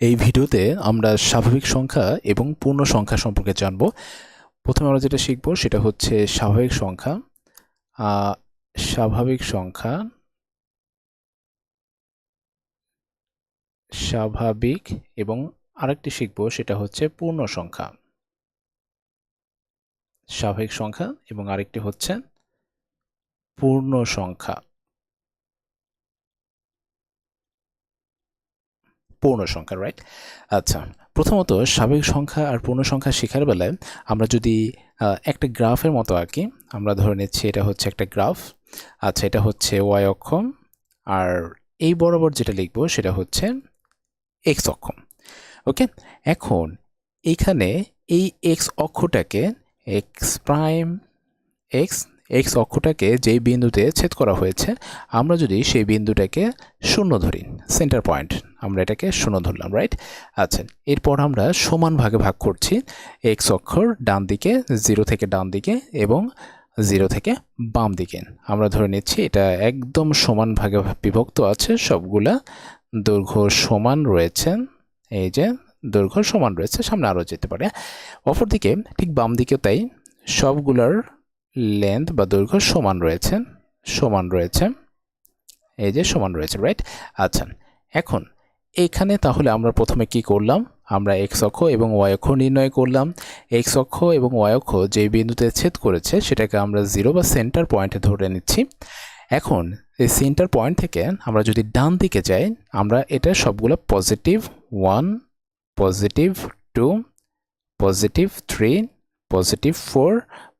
এই ভিডিওতে আমরা স্বাভাবিক সংখ্যা এবং পূর্ণ সংখ্যা সম্পর্কে জানব। প্রথমে আমরা যেটা শিখব সেটা হচ্ছে স্বাভাবিক সংখ্যা। স্বাভাবিক সংখ্যা স্বাভাবিক এবং আরেকটি শিখব সেটা হচ্ছে পূর্ণ সংখ্যা। স্বাভাবিক সংখ্যা এবং আরেকটি হচ্ছে পূর্ণ সংখ্যা। পূর্ণ সংখ্যা রাইট আচ্ছা প্রথমত স্বাভাবিক সংখ্যা আর পূর্ণ সংখ্যা শেখার বেলায় আমরা যদি একটা গ্রাফের মতো আঁকি, আমরা ধরে নিচ্ছি এটা হচ্ছে একটা গ্রাফ আচ্ছা এটা হচ্ছে ওয়াই অক্ষ, আর এই বরাবর যেটা লিখব সেটা হচ্ছে এক্স অক্ষ ওকে এখন এইখানে এই এক্স অক্ষটাকে এক্স প্রাইম এক্স এক্স অক্ষটাকে যেই বিন্দুতে ছেদ করা হয়েছে, আমরা যদি সেই বিন্দুটাকে শূন্য ধরি সেন্টার পয়েন্ট আমরা এটাকে শূন্য ধরলাম রাইট আচ্ছা এরপর আমরা সমান ভাগে ভাগ করছি এক্স অক্ষর ডান দিকে জিরো থেকে ডান দিকে এবং জিরো থেকে বাম দিকে। আমরা ধরে নিচ্ছি এটা একদম সমান ভাগে বিভক্ত আছে, সবগুলা দৈর্ঘ্য সমান রয়েছে, এই যে দৈর্ঘ্য সমান রয়েছে, সামনে আরও যেতে পারে। অপরদিকে ঠিক বাম দিকেও তাই সবগুলার লেন্থ বা দৈর্ঘ্য সমান রয়েছে সমান রয়েছে, এই যে সমান রয়েছে রাইট আচ্ছা এখন এখানে তাহলে আমরা প্রথমে কি করলাম? আমরা এক্স অক্ষ এবং ওয়াই অক্ষ নির্ণয় করলাম। এক্স অক্ষ এবং ওয়াই অক্ষ যে বিন্দুতে ছেদ করেছে সেটাকে আমরা জিরো বা সেন্টার পয়েন্টে ধরে নিচ্ছি। এখন এই সেন্টার পয়েন্ট থেকে আমরা যদি ডান দিকে যাই, আমরা এটা সবগুলো positive one positive two positive three positive four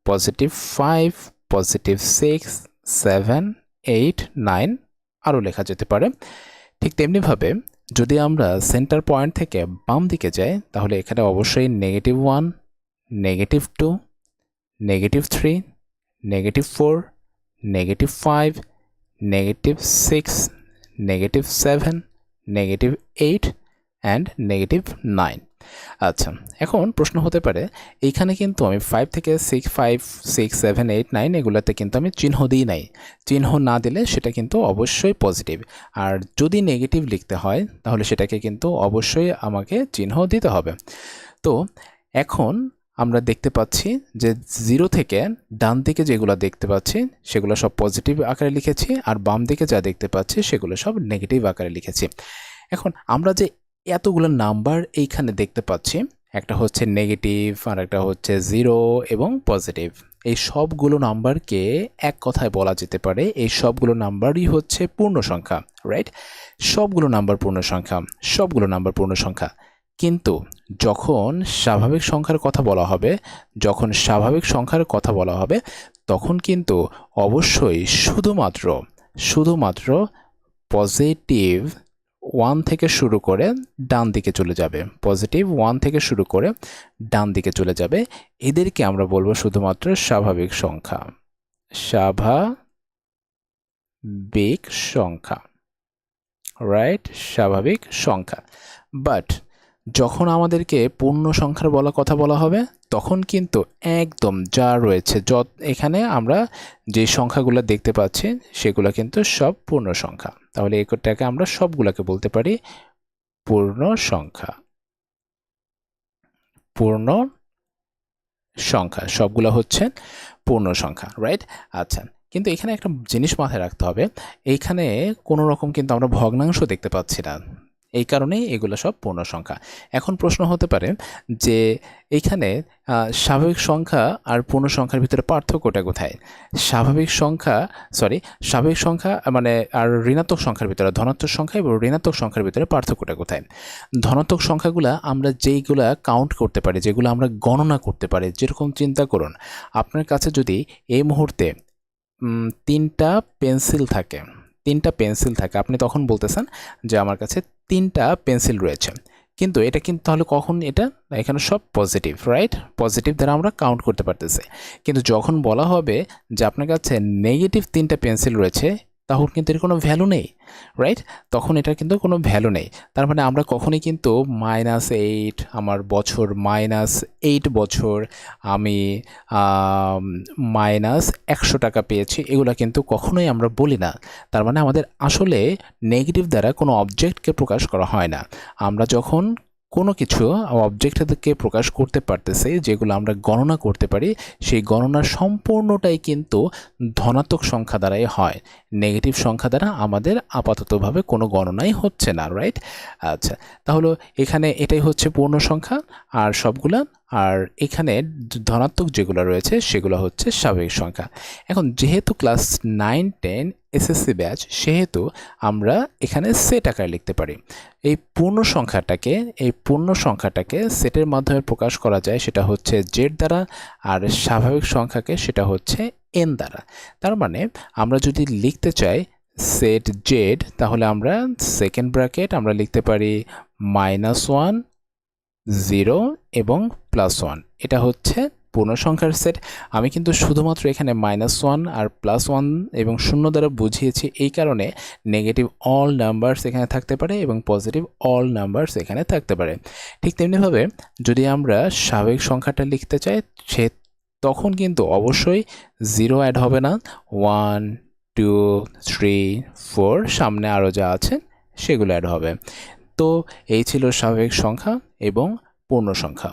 positive five positive six seven eight nine আরও লেখা যেতে পারে। ঠিক তেমনিভাবে যদি আমরা সেন্টার পয়েন্ট থেকে বাম দিকে যাই, তাহলে এখানে অবশ্যই negative one negative two negative three negative four negative five negative six negative seven negative eight and negative nine আচ্ছা এখন প্রশ্ন হতে পারে, এইখানে কিন্তু আমি ফাইভ থেকে six five six seven eight nine এগুলোতে কিন্তু আমি চিহ্ন দিই নাই। চিহ্ন না দিলে সেটা কিন্তু অবশ্যই পজিটিভ আর যদি নেগেটিভ লিখতে হয়, তাহলে সেটাকে কিন্তু অবশ্যই আমাকে চিহ্ন দিতে হবে। তো এখন আমরা দেখতে পাচ্ছি যে জিরো থেকে ডান দিকে যেগুলো দেখতে পাচ্ছি, সেগুলো সব পজিটিভ আকারে লিখেছি, আর বাম দিকে যা দেখতে পাচ্ছি, সেগুলো সব নেগেটিভ আকারে লিখেছি। এখন আমরা যে এতগুলো নাম্বার এইখানে দেখতে পাচ্ছি। একটা হচ্ছে নেগেটিভ আর একটা হচ্ছে জিরো এবং পজিটিভ এই সবগুলো নাম্বারকে এক কথায় বলা যেতে পারে, এই সবগুলো নাম্বারই হচ্ছে পূর্ণ সংখ্যা রাইট সবগুলো নাম্বার পূর্ণ সংখ্যা, সবগুলো নাম্বার পূর্ণ সংখ্যা। কিন্তু যখন স্বাভাবিক সংখ্যার কথা বলা হবে, যখন স্বাভাবিক সংখ্যার কথা বলা হবে, তখন কিন্তু অবশ্যই শুধুমাত্র শুধুমাত্র পজিটিভ ওয়ান থেকে শুরু করে ডান দিকে চলে যাবে। পজিটিভ ওয়ান থেকে শুরু করে ডান দিকে চলে যাবে। এদেরকে আমরা বলব শুধুমাত্র স্বাভাবিক সংখ্যা। স্বাভাবিক সংখ্যা। রাইট স্বাভাবিক সংখ্যা। বাট যখন আমাদেরকে পূর্ণ সংখ্যার বলা কথা বলা হবে, তখন কিন্তু একদম যা রয়েছে, যত এখানে আমরা যে সংখ্যাগুলো দেখতে পাচ্ছি, সেগুলো কিন্তু সব পূর্ণ সংখ্যা। তাহলে এটাকে আমরা সবগুলোকে বলতে পারি পূর্ণ সংখ্যা। পূর্ণ সংখ্যা, সবগুলো হচ্ছে পূর্ণ সংখ্যা রাইট আচ্ছা কিন্তু এখানে একটা জিনিস মাথায় রাখতে হবে এইখানে কোনো রকম কিন্তু আমরা ভগ্নাংশ দেখতে পাচ্ছি না। এই কারণেই এগুলো সব পূর্ণ সংখ্যা এখন প্রশ্ন হতে পারে যে এইখানে স্বাভাবিক সংখ্যা আর পূর্ণ সংখ্যার ভিতরে পার্থক্যটা কোথায়? স্বাভাবিক সংখ্যা সরি স্বাভাবিক সংখ্যা মানে আর ঋণাত্মক সংখ্যার ভিতরে, ধনাত্মক সংখ্যা এবং ঋণাত্মক সংখ্যার ভিতরে পার্থক্যটা কোথায়? ধনাত্মক সংখ্যাগুলো আমরা যেইগুলা কাউন্ট করতে পারি, যেগুলো আমরা গণনা করতে পারি, যেরকম চিন্তা করুন। আপনার কাছে যদি এই মুহূর্তে তিনটা পেন্সিল থাকে তিনটা পেন্সিল থাকে। আপনি তখন বলতেছেন যে আমার কাছে তিনটা পেন্সিল রয়েছে। কিন্তু এটা কিন্তু তাহলে কখন এটা? এখানে সব পজিটিভ রাইট পজিটিভ দ্বারা আমরা কাউন্ট করতে পারতেছি। কিন্তু যখন বলা হবে যে আপনার কাছে নেগেটিভ তিনটা পেন্সিল রয়েছে তখন কিন্তু এর কোনো ভ্যালু নেই রাইট তখন এটার কিন্তু কোনো ভ্যালু নেই। তার মানে আমরা কখনোই কিন্তু মাইনাস এইট আমার বছর মাইনাস এইট বছর আমি মাইনাস একশো টাকা পেয়েছি, এগুলো কিন্তু কখনোই আমরা বলি না। তার মানে আমাদের আসলে নেগেটিভ দ্বারা কোনো অবজেক্টকে প্রকাশ করা হয় না। আমরা যখন কোনো কিছু অবজেক্টকে প্রকাশ করতে পারতেছে, যেগুলো আমরা গণনা করতে পারি, সেই গণনা সম্পূর্ণটাই কিন্তু ধনাত্মক সংখ্যা দ্বারাই হয়। নেগেটিভ সংখ্যা দ্বারা আমাদের আপাততভাবে কোনো গণনাই হচ্ছে না রাইট আচ্ছা তাহলে এখানে এটাই হচ্ছে পূর্ণ সংখ্যা, আর সবগুলা আর এখানে ধনাত্মক যেগুলো রয়েছে, সেগুলো হচ্ছে স্বাভাবিক সংখ্যা। এখন যেহেতু class nine ten SSC batch সেহেতু আমরা এখানে সেট আকারে লিখতে পারি। এই পূর্ণ সংখ্যাটাকে, এই পূর্ণ সংখ্যাটাকে সেটের মাধ্যমে প্রকাশ করা যায়, সেটা হচ্ছে জেড দ্বারা, আর স্বাভাবিক সংখ্যাকে সেটা হচ্ছে এন দ্বারা। তার মানে আমরা যদি লিখতে চাই সেট জেড তাহলে আমরা সেকেন্ড ব্র্যাকেট আমরা লিখতে পারি মাইনাস ওয়ান জিরো এবং প্লাস ওয়ান এটা হচ্ছে পূর্ণ সংখ্যার সেট আমি কিন্তু শুধুমাত্র এখানে মাইনাস ওয়ান আর প্লাস ওয়ান এবং শূন্য দ্বারা বুঝিয়েছি এই কারণে নেগেটিভ অল নাম্বারস এখানে থাকতে পারে এবং পজিটিভ অল নাম্বারস এখানে থাকতে পারে। ঠিক তেমনিভাবে যদি আমরা স্বাভাবিক সংখ্যাটা লিখতে চাই, সে তখন কিন্তু অবশ্যই জিরো অ্যাড হবে না। ওয়ান টু থ্রি ফোর সামনে আরও যা আছে সেগুলো অ্যাড হবে। তো এই ছিল স্বাভাবিক সংখ্যা এবং পূর্ণ সংখ্যা